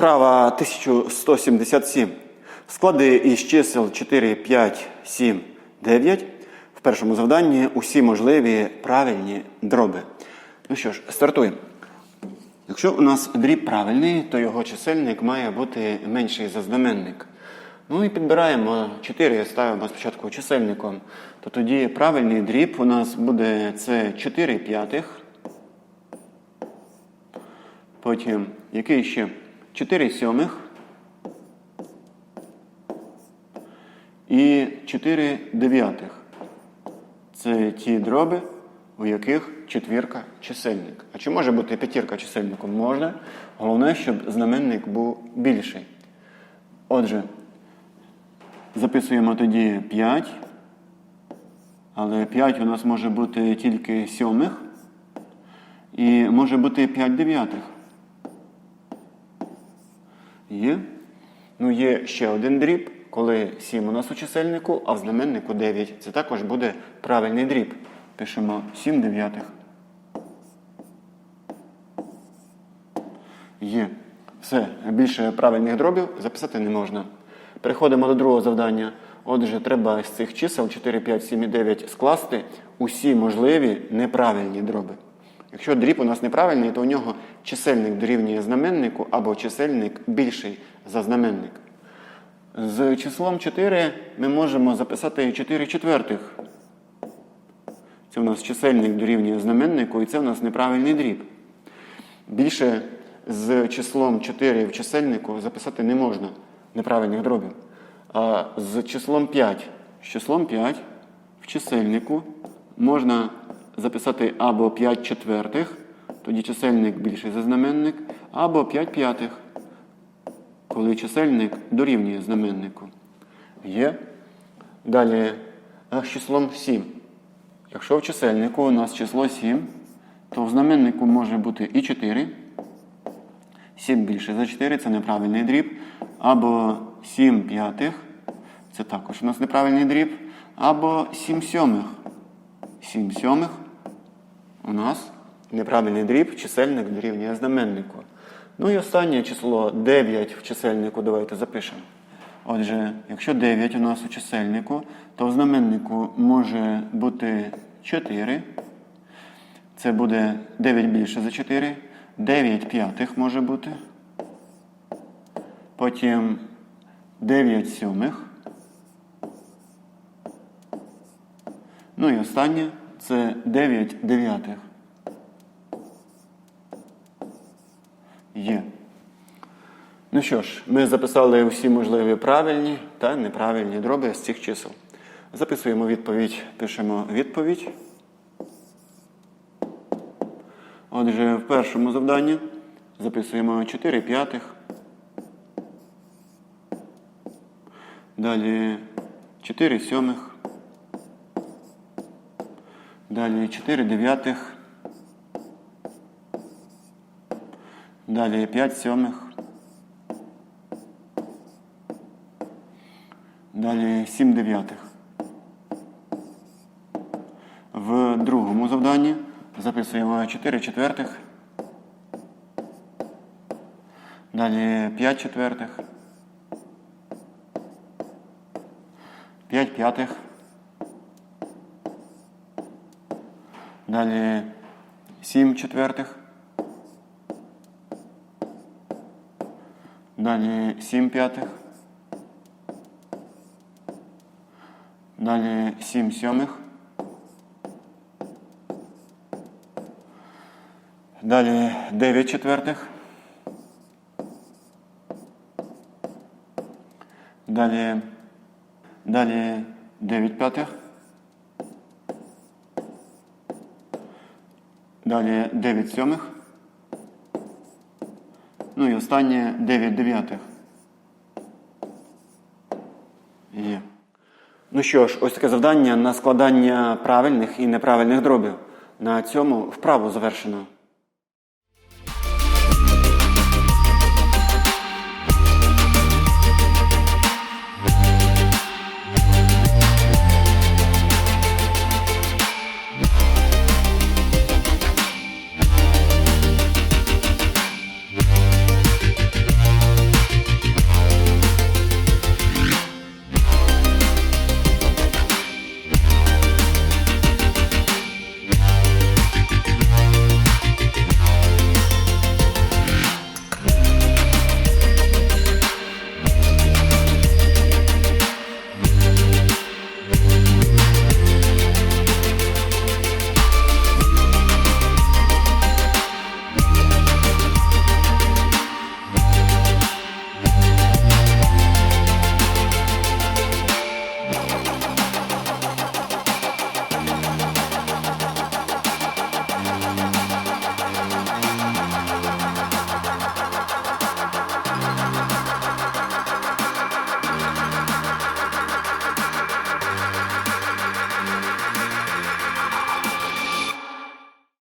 Вправа 1177. Склади із чисел 4, 5, 7, 9. В першому завданні усі можливі правильні дроби. Ну що ж, стартуємо. Якщо у нас дріб правильний, то його чисельник має бути менший за знаменник. Ну і підбираємо 4, ставимо спочатку чисельником. То тоді правильний дріб у нас буде це 4 п'ятих. Потім який ще? 4 сьомих. І 4 дев'ятих. Це ті дроби, у яких четвірка чисельник. А чи може бути п'ятірка чисельником? Можна. Головне, щоб знаменник був більший. Отже, записуємо тоді 5. Але 5 у нас може бути тільки сьомих. І може бути 5 дев'ятих. Є. Ну, є ще один дріб, коли 7 у нас у чисельнику, а в знаменнику 9. Це також буде правильний дріб. Пишемо 7 дев'ятих. Є. Все. Більше правильних дробів записати не можна. Переходимо до другого завдання. Отже, треба з цих чисел 4, 5, 7 і 9 скласти усі можливі неправильні дроби. Якщо дріб у нас неправильний, то у нього чисельник дорівнює знаменнику або чисельник більший за знаменник. З числом 4 ми можемо записати 4 четвертих. Це у нас чисельник дорівнює знаменнику, і це у нас неправильний дріб. Більше з числом 4 в чисельнику записати не можна неправильних дробів. А з числом 5. З числом 5 в чисельнику можна записати або 5 четвертих, тоді чисельник більший за знаменник, або 5 п'ятих, коли чисельник дорівнює знаменнику. Є. Далі з числом 7. Якщо в чисельнику у нас число 7, то в знаменнику може бути і 4. 7 більше за 4 це неправильний дріб. Або 7 п'ятих, це також у нас неправильний дріб. Або 7 сьомих. 7 сьомих у нас неправильний дріб, чисельник дорівнює знаменнику. Ну і останнє число 9 в чисельнику давайте запишемо. Отже, якщо 9 у нас у чисельнику, то в знаменнику може бути 4. Це буде 9 більше за 4. 9 п'ятих може бути. Потім 9 сьомих. Ну і останнє це 9 дев'ятих. Є. Ну що ж, ми записали усі можливі правильні та неправильні дроби з цих чисел. Записуємо відповідь, пишемо відповідь. Отже, в першому завданні записуємо 4 п'ятих. Далі 4 сьомих. Далі 4 дев'ятих. Далі 5 сьомих. Далі 7 дев'ятих. В другому завданні записуємо 4 четвертих. Далі 5 четвертих. 5 п'ятих. Далі 7 четвертих. Далі 7 п'ятих. Далі 7 сьомих. Далі 9 четвертих. Далі, далі 9 п'ятих. Далі 9 сьомих. Ну і останнє 9 дев'ятих. Є. Ну що ж, ось таке завдання на складання правильних і неправильних дробів. На цьому вправу завершено.